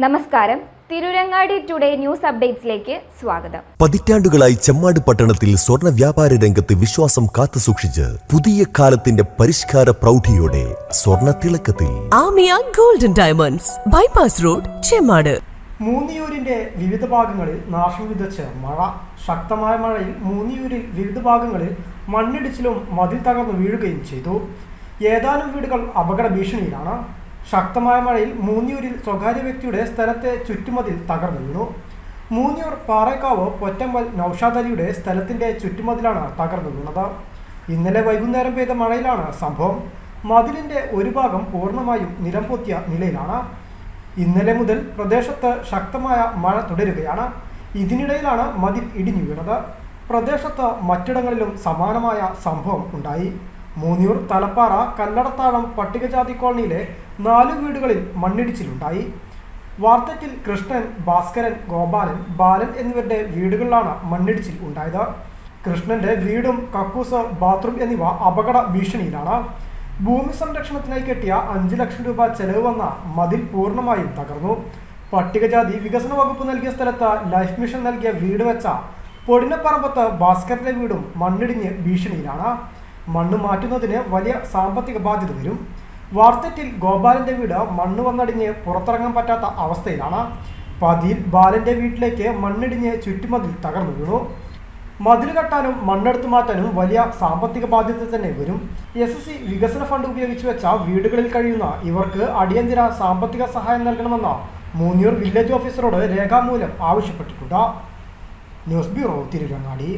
നമസ്കാരം. Tirurangadi today news അപ്ഡേറ്റ്സിലേക്ക് സ്വാഗതം. പതിറ്റാണ്ടുകളായി ചെമ്മാട് പട്ടണത്തിൽ സ്വർണ വ്യാപാര രംഗത്ത് വിശ്വാസം കാത്തുസൂക്ഷിച്ച് പുതിയ കാലത്തിന്റെ പരിഷ്കാര പ്രൗഢിയോടെ സ്വർണ തിളക്കത്തിൽ. Amiya golden diamonds bypass road Chemmad. മൂന്നിയൂരിന്റെ വിവിധ ഭാഗങ്ങളിൽ നാശം വിതച്ച് മഴ. ശക്തമായ മഴയിൽ മൂന്നിയൂരിൽ വിവിധ ഭാഗങ്ങളിൽ മണ്ണിടിച്ചിലും മതിൽ തകർന്നു വീഴുകയും ചെയ്തു. ഏതാനും വീടുകൾ അപകട ഭീഷണിയിലാണ്. ശക്തമായ മഴയിൽ മൂന്നിയൂരിൽ സ്വകാര്യ വ്യക്തിയുടെ സ്ഥലത്തെ ചുറ്റുമതിൽ തകർന്നു വീണു. മൂന്നിയൂർ പാറേക്കാവ് പൊറ്റമ്പൽ നൌഷാദ് അലിയുടെ സ്ഥലത്തിന്റെ ചുറ്റുമതിലാണ് തകർന്നു വീണത്. ഇന്നലെ വൈകുന്നേരം പെയ്ത മഴയിലാണ് സംഭവം. മതിലിന്റെ ഒരു ഭാഗം പൂർണമായും നിലംപൊത്തിയ നിലയിലാണ്. ഇന്നലെ മുതൽ പ്രദേശത്ത് ശക്തമായ മഴ തുടരുകയാണ്. ഇതിനിടയിലാണ് മതിൽ ഇടിഞ്ഞു വീണത്. പ്രദേശത്ത് മറ്റിടങ്ങളിലും സമാനമായ സംഭവം ഉണ്ടായി. മൂന്നിയൂർ തലപ്പാറ കല്ലടത്താഴം പട്ടികജാതി കോളനിയിലെ നാല് വീടുകളിൽ മണ്ണിടിച്ചിലുണ്ടായി. വാർത്തയ്ക്കിൽ കൃഷ്ണൻ ഭാസ്കരൻ ഗോപാലൻ ബാലൻ എന്നിവരുടെ വീടുകളിലാണ് മണ്ണിടിച്ചിൽ ഉണ്ടായത്. കൃഷ്ണന്റെ വീടും കക്കൂസ് ബാത്റൂം എന്നിവ അപകട ഭീഷണിയിലാണ്. ഭൂമി സംരക്ഷണത്തിനായി കെട്ടിയ അഞ്ചു ലക്ഷം രൂപ ചെലവ് വന്ന മതിൽ പൂർണമായും തകർന്നു. പട്ടികജാതി വികസന വകുപ്പ് നൽകിയ സ്ഥലത്ത് ലൈഫ് മിഷൻ നൽകിയ വീട് വെച്ച പൊടിനപ്പറമ്പത്ത് ഭാസ്കരന്റെ വീടും മണ്ണിടിഞ്ഞ് ഭീഷണിയിലാണ്. മണ്ണ് മാറ്റുന്നതിന് വലിയ സാമ്പത്തിക ബാധ്യത വരും. വാർത്തറ്റിൽ ഗോപാലന്റെ വീട് മണ്ണ് വന്നടിഞ്ഞ് പുറത്തിറങ്ങാൻ പറ്റാത്ത അവസ്ഥയിലാണ്. പതിയിൽ ബാലന്റെ വീട്ടിലേക്ക് മണ്ണിടിഞ്ഞ് ചുറ്റുമതിൽ തകർന്നു വീണു. മതിൽ കെട്ടാനും മണ്ണെടുത്തു മാറ്റാനും വലിയ സാമ്പത്തിക ബാധ്യത തന്നെ വരും. എസ് എസ് സി വികസന ഫണ്ട് ഉപയോഗിച്ച് വെച്ച വീടുകളിൽ കഴിയുന്ന ഇവർക്ക് അടിയന്തര സാമ്പത്തിക സഹായം നൽകണമെന്ന മൂന്നിയൂർ വില്ലേജ് ഓഫീസറോട് രേഖാമൂലം ആവശ്യപ്പെട്ടിട്ടുണ്ട്. News bureau Tirurangadi.